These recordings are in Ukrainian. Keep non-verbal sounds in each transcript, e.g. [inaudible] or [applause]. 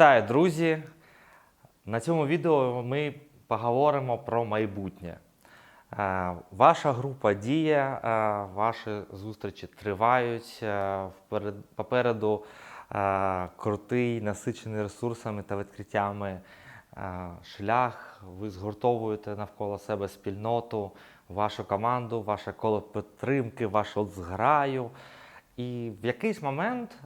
Вітаю, друзі! На цьому відео ми поговоримо про майбутнє. Е, Ваша група діє, е, ваші зустрічі тривають. е, Попереду крутий, насичений ресурсами та відкриттями шлях. Ви згуртовуєте навколо себе спільноту, вашу команду, ваше коло підтримки, вашу зграю. І в якийсь момент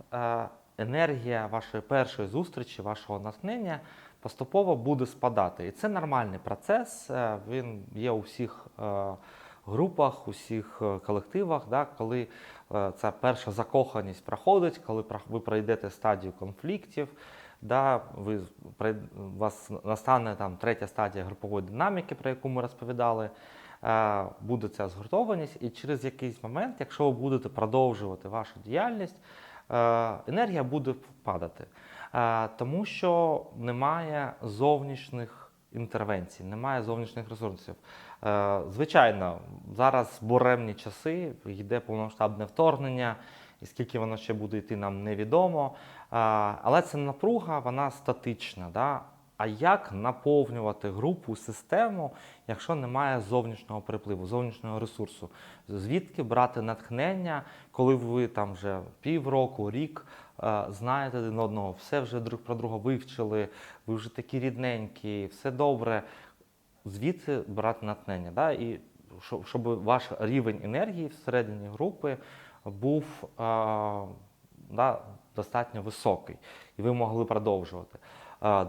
енергія вашої першої зустрічі, вашого натхнення поступово буде спадати. І це нормальний процес. е, Він є у всіх е, групах, у всіх е, колективах, да, коли ця перша закоханість проходить, коли ви пройдете стадію конфліктів. Да, ви у вас настане там третя стадія групової динаміки, про яку ми розповідали. Буде ця згуртованість, і через якийсь момент, якщо ви будете продовжувати вашу діяльність, енергія буде падати. Е, Тому що немає зовнішніх інтервенцій, немає зовнішніх ресурсів. Е, Звичайно, зараз буремні часи, йде повномасштабне вторгнення, і скільки воно ще буде йти, нам невідомо. Е, Але це напруга, вона статична. Да? А як наповнювати групу, систему, якщо немає зовнішнього припливу, зовнішнього ресурсу? Звідки брати натхнення, коли ви там вже півроку, рік е, знаєте один одного, все вже друг про друга вивчили, ви вже такі рідненькі, все добре. Звідси брати натхнення. Да? І щоб, ваш рівень енергії всередині групи був е, да, достатньо високий, і ви могли продовжувати.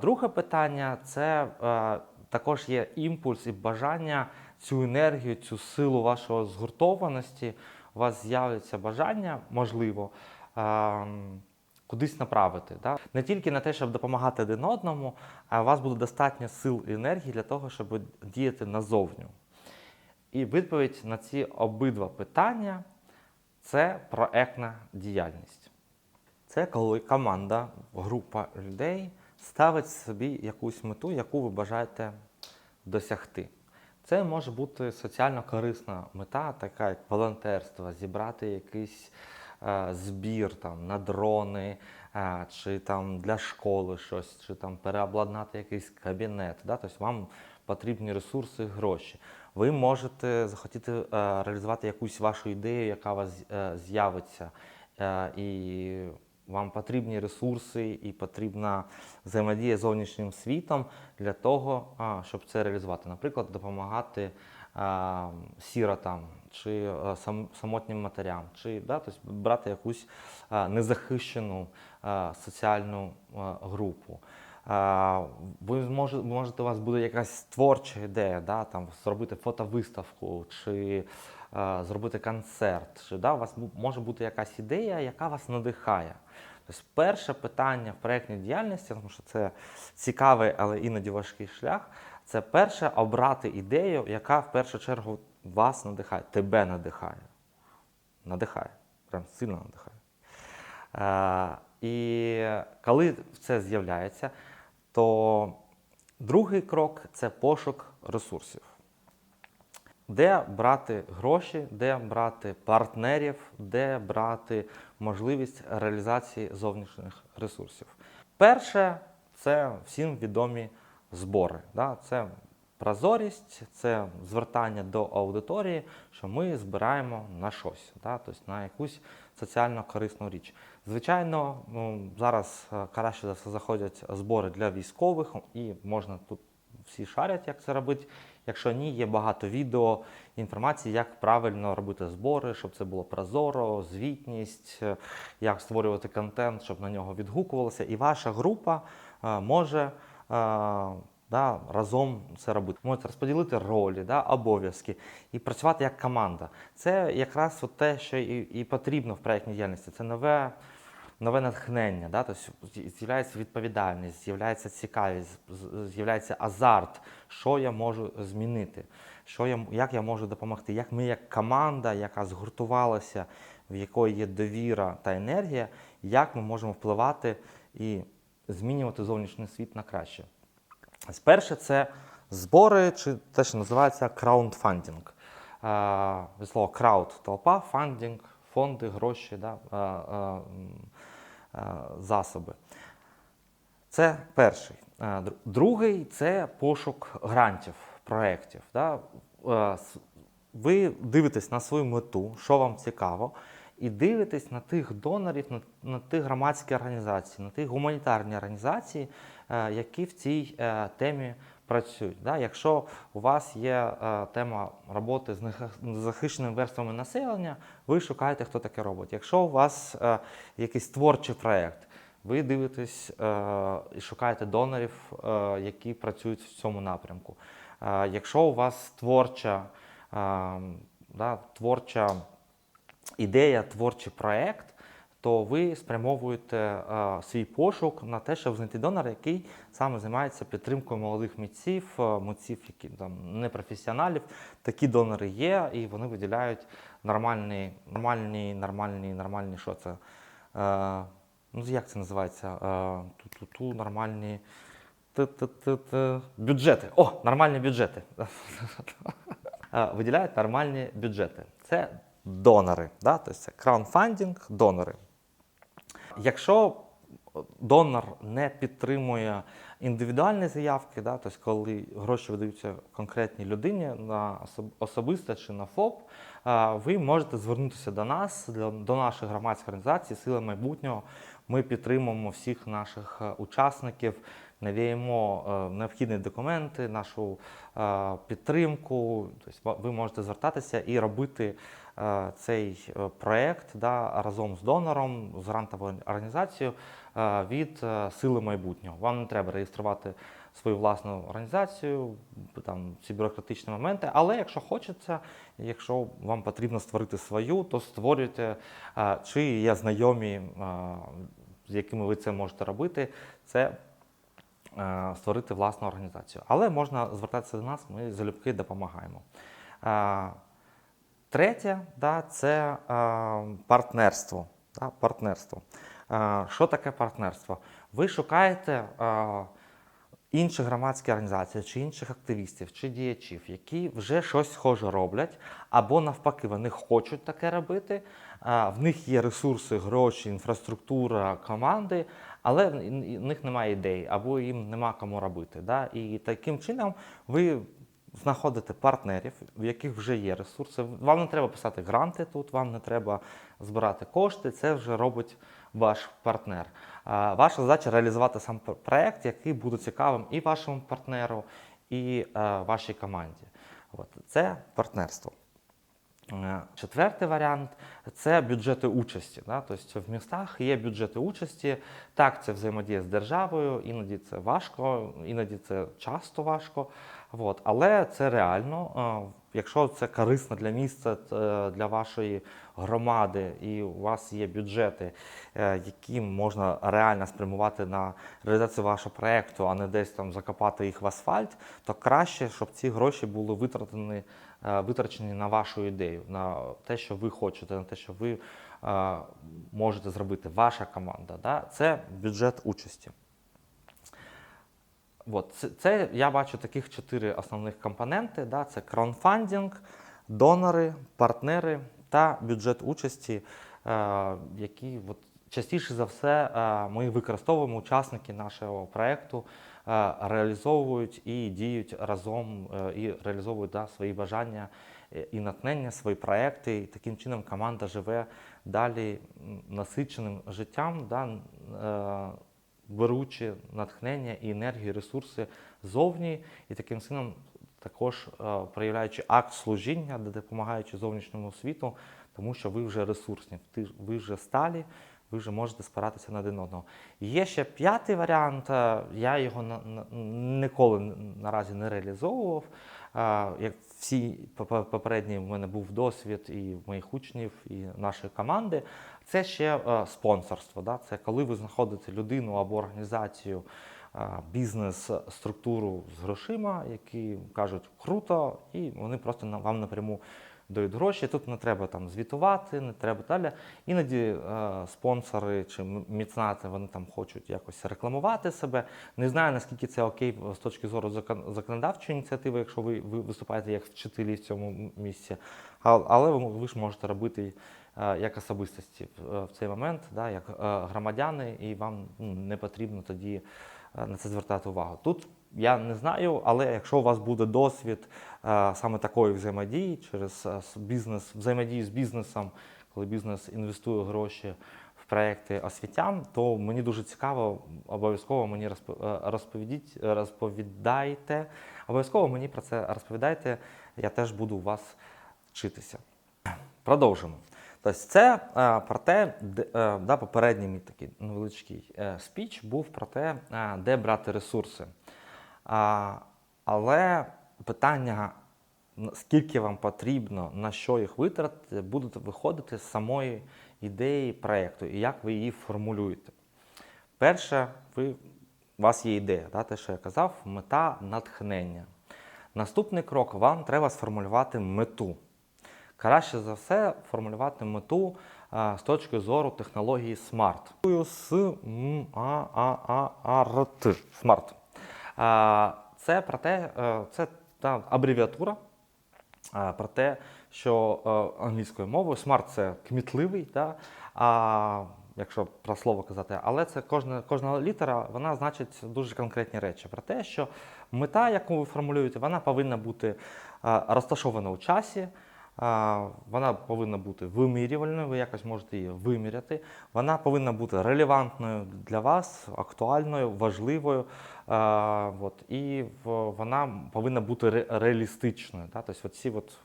Друге питання це також є імпульс і бажання цю енергію, цю силу вашої згуртованості. У вас з'явиться бажання, можливо, кудись направити. Не тільки на те, щоб допомагати один одному, а у вас буде достатньо сил і енергії для того, щоб діяти назовню. І відповідь на ці обидва питання це проектна діяльність. Це коли команда, група людей ставить собі якусь мету, яку ви бажаєте досягти. Це може бути соціально корисна мета, така як волонтерство, зібрати якийсь е, збір там, на дрони, е, чи там для школи щось, чи там переобладнати якийсь кабінет. Да? Тобто вам потрібні ресурси, гроші. Ви можете захотіти е, реалізувати якусь вашу ідею, яка у вас е, з'явиться. Е, і вам потрібні ресурси і потрібна взаємодія з зовнішнім світом для того, щоб це реалізувати. Наприклад, допомагати сіротам чи сам, самотнім матерям, чи да, тобто брати якусь незахищену соціальну групу. Ви зможе- можете, у вас буде якась творча ідея, да, там, зробити фотовиставку чи е, зробити концерт. Чи, да, у вас може бути якась ідея, яка вас надихає. Тобто перше питання в проєктній діяльності, тому що це цікавий, але іноді важкий шлях. Це перше обрати ідею, яка в першу чергу вас надихає, тебе надихає. Надихає, прям сильно надихає. Е, і коли це з'являється, то другий крок це пошук ресурсів. Де брати гроші, де брати партнерів, де брати можливість реалізації зовнішніх ресурсів. Перше це всім відомі збори. Да? Це прозорість, це звертання до аудиторії, що ми збираємо на щось, да? тобто на якусь соціально корисну річ. Звичайно, ну, зараз е, краще за все заходять збори для військових, і можна тут всі шарять, як це робити. Якщо ні, є багато відео, інформації, як правильно робити збори, щоб це було прозоро, звітність, е, як створювати контент, щоб на нього відгукувалося. І ваша група е, може е, да, разом це робити. Можете розподілити ролі, да, обов'язки і працювати як команда. Це якраз от те, що і, і потрібно в проєктній діяльності. Це нове нове натхнення, да? тобто з'являється відповідальність, з'являється цікавість, з'являється азарт, що я можу змінити, що я, як я можу допомогти, як ми, як команда, яка згуртувалася, в якої є довіра та енергія, як ми можемо впливати і змінювати зовнішній світ на краще. Перше це збори, чи те, що називається краундфандинг. Е, Від слова крауд толпа, фандинг, фонди, гроші, да, засоби. Це перший. Е, Другий це пошук грантів, проєктів. Е, Ви дивитесь на свою мету, що вам цікаво, і дивитесь на тих донорів, на, на тих громадські організації, на тих гуманітарні організації, е, які в цій е, темі працюють. Да? Якщо у вас є е, тема роботи з незахищеними верствами населення, ви шукаєте, хто таке робить. Якщо у вас е, якийсь творчий проєкт, ви дивитесь е, і шукаєте донорів, е, які працюють в цьому напрямку. Е, якщо у вас творча, е, да, творча ідея, творчий проєкт, то ви спрямовуєте е, свій пошук на те, щоб знайти донора, який саме займається підтримкою молодих митців, е, митців, які там не професіоналів. Такі донори є, і вони виділяють нормальні, нормальні, нормальні, нормальні, що це? Е, ну, як це називається? Ту-ту-ту, нормальні. Бюджети. О, нормальні бюджети. Виділяють нормальні бюджети. Це донори. Да? Тобто це краунфандинг, донори. Якщо донор не підтримує індивідуальні заявки, да, тобто коли гроші видаються конкретній людині на особ- особисто чи на ФОП, ви можете звернутися до нас, до нашої громадської організації Сила майбутнього. Ми підтримуємо всіх наших е, учасників, навіємо е, необхідні документи, нашу е, підтримку. Тобто ви можете звертатися і робити цей е, проект да, разом з донором, з грантовою організацією е, від е, сили майбутнього. Вам не треба реєструвати свою власну організацію, там ці бюрократичні моменти. Але якщо хочеться, якщо вам потрібно створити свою, то створюйте, е, чи є знайомі, е, з якими ви це можете робити. Це е, створити власну організацію. Але можна звертатися до нас, ми залюбки допомагаємо. Третє, да, це е, партнерство. Да, партнерство. Е, що таке партнерство? Ви шукаєте е, інші громадські організації, чи інших активістів, чи діячів, які вже щось схоже роблять, або навпаки, вони хочуть таке робити. В них є ресурси, гроші, інфраструктура, команди, але в них немає ідей, або їм нема кому робити. Да? І таким чином ви знаходите партнерів, в яких вже є ресурси. Вам не треба писати гранти тут, вам не треба збирати кошти. Це вже робить ваш партнер. Ваша задача реалізувати сам проект, який буде цікавим і вашому партнеру, і е, вашій команді. От це партнерство. Е, Четвертий варіант це бюджети участі. Да? Тобто в містах є бюджети участі. Так, це взаємодія з державою, іноді це важко, іноді це часто важко. От. Але це реально. Е, Якщо це корисно для міста, для вашої громади, і у вас є бюджети, е, які можна реально спрямувати на реалізацію вашого проєкту, а не десь там закопати їх в асфальт, то краще, щоб ці гроші були витратені, е, витрачені на вашу ідею, на те, що ви хочете, на те, що ви е, можете зробити, ваша команда. Да? Це бюджет участі. От, це, це я бачу таких чотири основних компоненти: да? це краунфандинг, донори, партнери та бюджет участі, е, які от, частіше за все е, ми використовуємо учасники нашого проєкту, е, реалізовують і діють разом, е, і реалізовують да, свої бажання е, і натхнення, свої проекти. І таким чином команда живе далі насиченим життям. Да, е, беручи натхнення і енергію, ресурси зовні, і таким чином також е, проявляючи акт служіння, допомагаючи зовнішньому світу, тому що ви вже ресурсні, ви вже сталі, ви вже можете спиратися на один одного. Є ще п'ятий варіант, е, я його на, на- ніколи наразі не реалізовував. Е, Як всі поп- попередні в мене був досвід і моїх учнів, і нашої команди. Це ще е, спонсорство. Да? Це коли ви знаходите людину або організацію, е, бізнес-структуру з грошима, які кажуть круто, і вони просто вам напряму дають гроші. Тут не треба там звітувати, не треба далі. Іноді е, спонсори чи м- меценати вони там хочуть якось рекламувати себе. Не знаю наскільки це окей з точки зору закон- законодавчої ініціативи, якщо ви, ви виступаєте як вчителі в цьому місці. Але ви, ж можете робити як особистості в, е, цей момент, да, як е, громадяни, і вам ну, не потрібно тоді е, на це звертати увагу. Тут я не знаю, але якщо у вас буде досвід е, саме такої взаємодії через е, бізнес, взаємодії з бізнесом, коли бізнес інвестує гроші в проекти освітян, то мені дуже цікаво, обов'язково мені е, розповідіть, е, розповідайте. Обов'язково мені про це розповідайте. Я теж буду у вас вчитися. Продовжимо. Тобто, це е, про те, е, да, попередній мій такий невеличкий е, спіч був про те, де брати ресурси. Але питання, скільки вам потрібно, на що їх витратити, будуть виходити з самої ідеї проєкту і як ви її формулюєте. Перше, ви, у вас є ідея, да, те, що я казав, мета натхнення. Наступний крок вам треба сформулювати мету. Краще за все формулювати мету з точки зору технології SMART. З М, А, А, А, А, Р, Т. SMART. А, Це про те, е, це та абревіатура про те, що е, англійською мовою SMART це кмітливий, да? а якщо про слово казати, але це кожна, кожна літера вона значить дуже конкретні речі. Про те, що мета, яку ви формулюєте, вона повинна бути е, розташована у часі. Вона повинна бути вимірювальною, ви якось можете її виміряти. Вона повинна бути релевантною для вас, актуальною, важливою. От, і вона повинна бути ре- реалістичною. Тобто, ці от,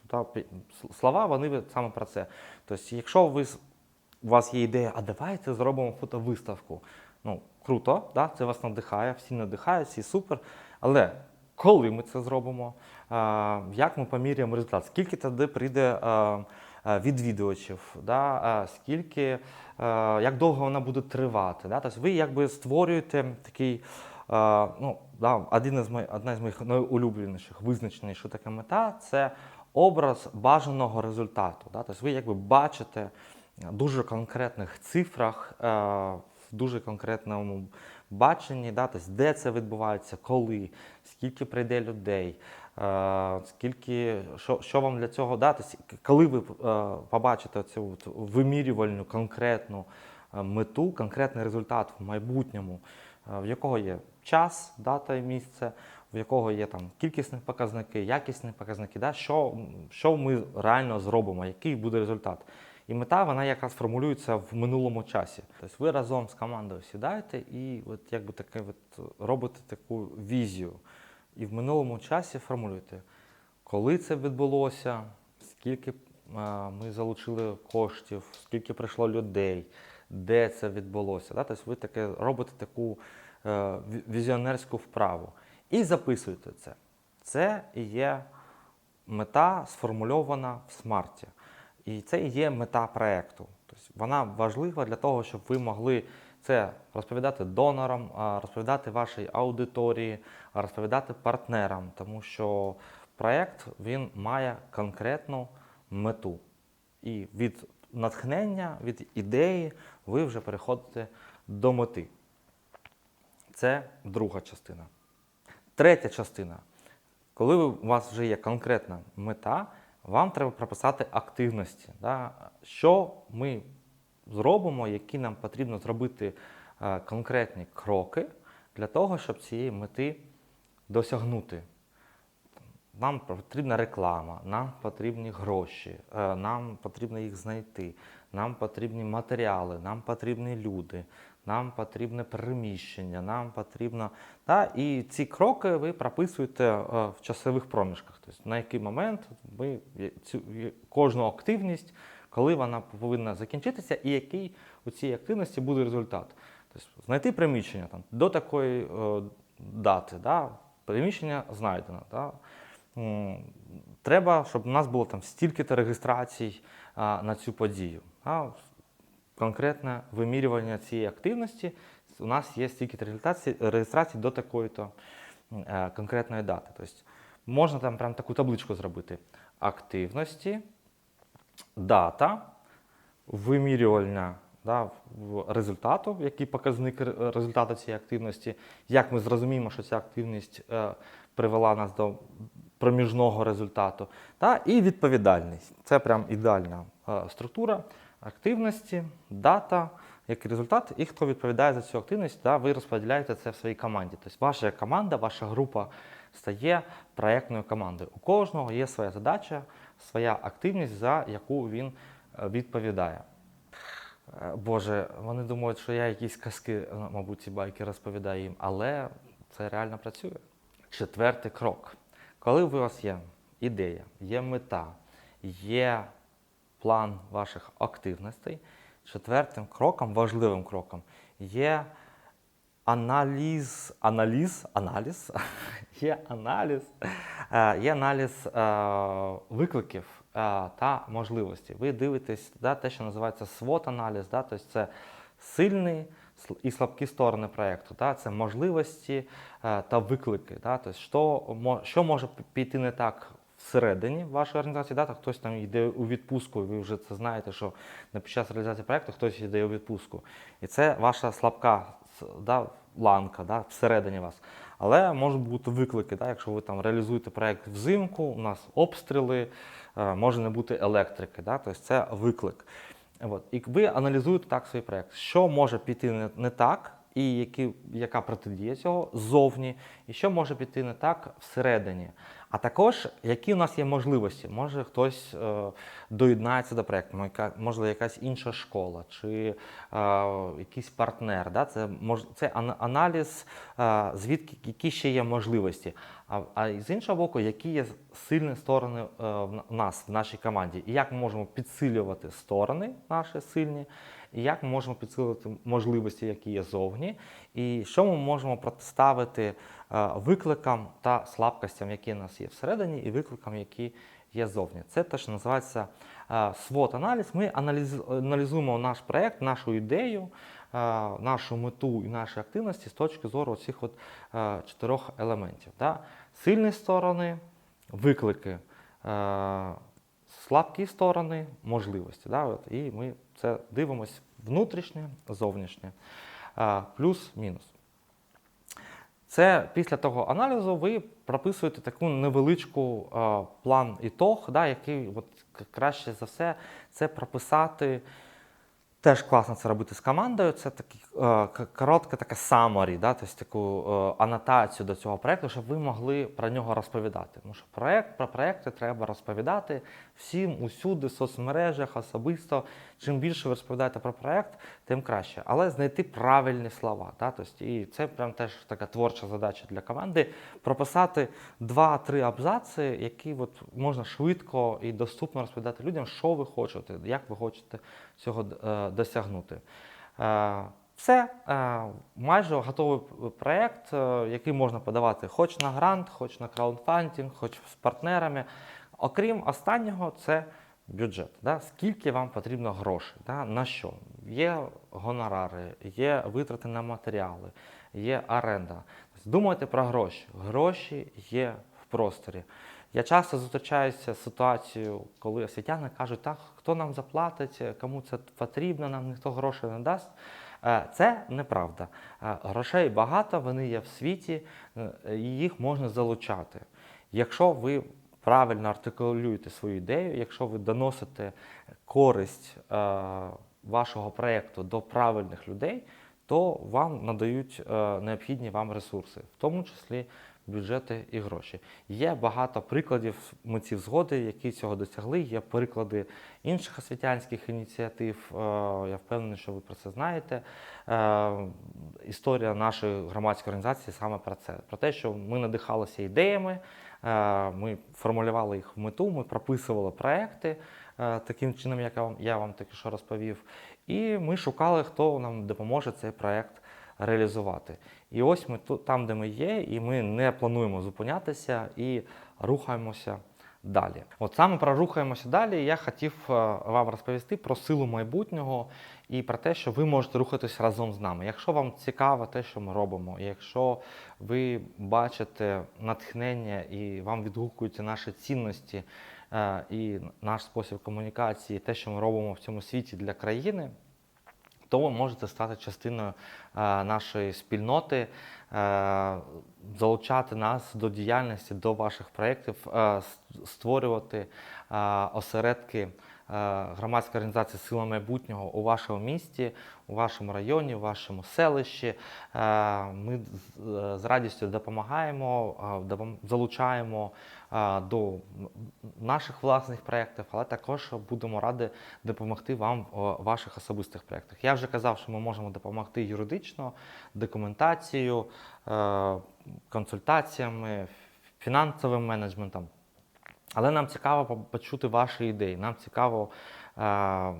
слова вони саме про це. Тобто, якщо ви, у вас є ідея, а давайте зробимо фотовиставку. Ну, круто, да? це вас надихає, всі надихають, всі супер. Але коли ми це зробимо, як ми поміряємо результат, скільки тоді прийде відвідувачів, скільки, як довго вона буде тривати. Тобто ви якби створюєте такий, ну, один із моїх, одна з моїх найулюбленіших визначень, що таке мета, це образ бажаного результату. Тобто ви якби бачите в дуже конкретних цифрах, в дуже конкретному баченні, да? тобто, де це відбувається, коли, скільки прийде людей, е, скільки, що, що вам для цього дати, коли ви е, побачите цю вимірювальну конкретну е, мету, конкретний результат в майбутньому, е, в якого є час, дата і місце, в якого є там кількісні показники, якісні показники, да? що, що ми реально зробимо, який буде результат. І мета вона якраз формулюється в минулому часі. Тобто ви разом з командою сідаєте і от якби таке от робите таку візію. І в минулому часі формулюєте, коли це відбулося, скільки е, ми залучили коштів, скільки прийшло людей, де це відбулося. Тобто ви таке робите таку е, візіонерську вправу. І записуєте це. Це і є мета сформульована в смарті. І це і є мета проекту. Тобто вона важлива для того, щоб ви могли це розповідати донорам, розповідати вашій аудиторії, розповідати партнерам, тому що проект він має конкретну мету. І від натхнення, від ідеї ви вже переходите до мети. Це друга частина. Третя частина. Коли у вас вже є конкретна мета, вам треба прописати активності. Да? Що ми зробимо, які нам потрібно зробити е, конкретні кроки для того, щоб цієї мети досягнути. Нам потрібна реклама, нам потрібні гроші, е, нам потрібно їх знайти, нам потрібні матеріали, нам потрібні люди, нам потрібне переміщення, нам потрібно. Та, і ці кроки ви прописуєте е, в часових проміжках. Тобто на який момент ви цю кожну активність, коли вона повинна закінчитися, і який у цій активності буде результат. Тобто знайти приміщення там, до такої е, дати. Да? Приміщення знайдено. Да? Треба, щоб у нас було там стільки-то реєстрацій а, на цю подію. А, конкретне вимірювання цієї активності. У нас є стільки реєстрацій, до такої-то е, конкретної дати. Тобто можна там прям таку табличку зробити. Активності, дата, вимірювальна да, результату, який показник результату цієї активності, як ми зрозуміємо, що ця активність е, привела нас до проміжного результату, та, і відповідальність. Це прям ідеальна е, структура активності, дата, як результат, і хто відповідає за цю активність, да, ви розподіляєте це в своїй команді. Тобто ваша команда, ваша група стає проєктною командою. У кожного є своя задача, своя активність, за яку він е, відповідає. Е, Боже, вони думають, що я якісь казки, е, мабуть, ці байки розповідаю їм, але це реально працює. Четвертий крок. Коли у вас є ідея, є мета, є план ваших активностей, четвертим кроком, важливим кроком, є аналіз, аналіз, аналіз, [laughs] є аналіз, е, є аналіз е, викликів е, та можливостей. Ви дивитесь да, те, що називається SWOT-аналіз, да, тобто це сильні сл- і слабкі сторони проєкту, да, це можливості та виклики. Да, тобто, що, що може піти не так всередині вашої організації, да, так хтось там йде у відпустку, ви вже це знаєте, що на під час реалізації проєкту хтось йде у відпустку. І це ваша слабка да, ланка да, всередині вас. Але можуть бути виклики, да, якщо ви там реалізуєте проєкт взимку, у нас обстріли, е, може не бути електрики. Да, тобто це виклик. От. І ви аналізуєте так свій проєкт, що може піти не так, і які, яка протидія цього ззовні, і що може піти не так всередині. А також які у нас є можливості. Може хтось е, доєднається до проєкту, мо- яка- може якась інша школа чи е, якийсь партнер. Да? Це, це аналіз, е, звідки які ще є можливості. А, а з іншого боку, які є сильні сторони е, в нас, в нашій команді, і як ми можемо підсилювати сторони наші сильні, і як ми можемо підсилити можливості, які є зовні, і що ми можемо протиставити викликам та слабкостям, які у нас є всередині, і викликам, які є зовні. Це те, що називається е, SWOT-аналіз. Ми аналізуємо наш проєкт, нашу ідею, е, нашу мету і наші активності з точки зору цих е, чотирьох елементів. Да? Сильні сторони, виклики, слабкі сторони, можливості. Да? От, і ми це дивимося внутрішнє, зовнішнє, плюс-мінус. Це після того аналізу ви прописуєте таку невеличку е, план ітог, да, який от, краще за все це прописати. Теж класно це робити з командою. Це такий е, к- коротка така summary, да, тобто таку е, анотацію до цього проєкту, щоб ви могли про нього розповідати. Тому що проєкт, про проєкти треба розповідати всім усюди, в соцмережах, особисто. Чим більше ви розповідаєте про проєкт, тим краще. Але знайти правильні слова. Да, тобто, і це прям теж така творча задача для команди прописати два-три абзаци, які от можна швидко і доступно розповідати людям, що ви хочете, як ви хочете цього е, досягнути. Е, Все, е, майже готовий проєкт, який можна подавати хоч на грант, хоч на краудфандинг, хоч з партнерами. Окрім останнього, це бюджет. Да? Скільки вам потрібно грошей? Да? На що? Є гонорари, є витрати на матеріали, є оренда. Думайте про гроші. Гроші є в просторі. Я часто зустрічаюся з ситуацією, коли освітяни кажуть, так, хто нам заплатить, кому це потрібно, нам ніхто грошей не дасть. Е, Це неправда. Е, Грошей багато, вони є в світі, е, їх можна залучати. Якщо ви правильно артикулюєте свою ідею, якщо ви доносите користь е, вашого проєкту до правильних людей, то вам надають е, необхідні вам ресурси, в тому числі бюджети і гроші. Є багато прикладів митців згоди, які цього досягли. Є приклади інших освітянських ініціатив. Е, Я впевнений, що ви про це знаєте. Історія нашої громадської організації саме про це: про те, що ми надихалися ідеями, ми формулювали їх в мету, ми прописували проекти е, таким чином, як я вам, я вам тільки що розповів. І ми шукали, хто нам допоможе цей проект реалізувати. І ось ми тут, там, де ми є, і ми не плануємо зупинятися і рухаємося далі. От саме про рухаємося далі. Я хотів е, вам розповісти про силу майбутнього і про те, що ви можете рухатись разом з нами. Якщо вам цікаво те, що ми робимо, якщо ви бачите натхнення і вам відгукуються наші цінності е, і наш спосіб комунікації, те, що ми робимо в цьому світі для країни то ви можете стати частиною е, нашої спільноти, е, залучати нас до діяльності, до ваших проєктів, е, створювати осередки громадської організації Сила майбутнього у вашому місті, у вашому районі, у вашому селищі. Ми з- радістю допомагаємо, залучаємо до наших власних проєктів, але також будемо раді допомогти вам у ваших особистих проєктах. Я вже казав, що ми можемо допомогти юридично, документацією, е, консультаціями, фінансовим менеджментом. Але нам цікаво почути ваші ідеї. Нам цікаво е,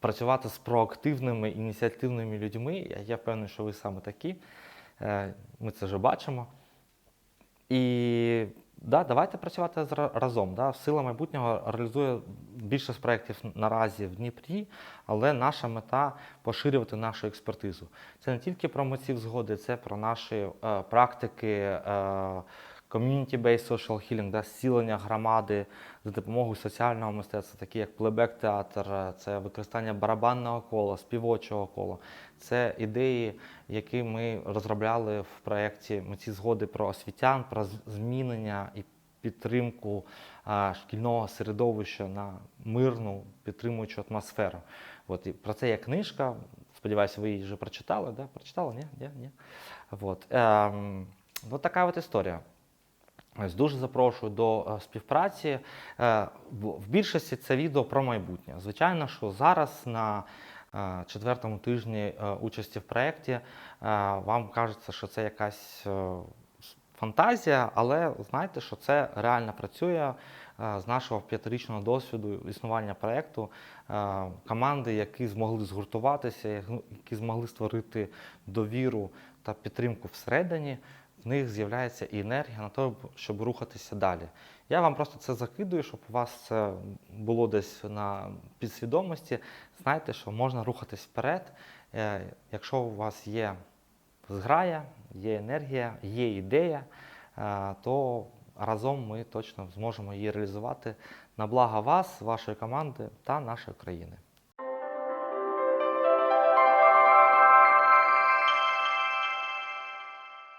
працювати з проактивними ініціативними людьми. Я, я впевнений, що ви саме такі. Е, ми це вже бачимо. І да, давайте працювати разом. Да. Сила майбутнього реалізує більшість проєктів наразі в Дніпрі, але наша мета поширювати нашу експертизу. Це не тільки про митців згоди, це про наші е, практики. Е, Community-based social healing, да, зцілення громади за допомогою соціального мистецтва, такі як плебек-театр, це використання барабанного кола, співочого кола. Це ідеї, які ми розробляли в проєкті «Митці згоди про освітян, про змінення і підтримку шкільного середовища на мирну підтримуючу атмосферу. От, і про це є книжка. Сподіваюся, ви її вже прочитали. Да? Прочитали? Ні? Ні? Ні? От. Ем, от така от історія. Дуже запрошую до е, співпраці. Е, в більшості це відео про майбутнє. Звичайно, що зараз на е, четвертому тижні участі в проєкті вам кажеться, що це якась фантазія, але знайте, що це реально працює з нашого п'ятирічного досвіду існування проєкту. Команди, які змогли згуртуватися, які змогли створити довіру та підтримку всередині в них з'являється і енергія на те, щоб рухатися далі. Я вам просто це закидую, щоб у вас це було десь на підсвідомості. Знайте, що можна рухатись вперед. Е, Якщо у вас є зграя, є енергія, є ідея, е, то разом ми точно зможемо її реалізувати на благо вас, вашої команди та нашої країни.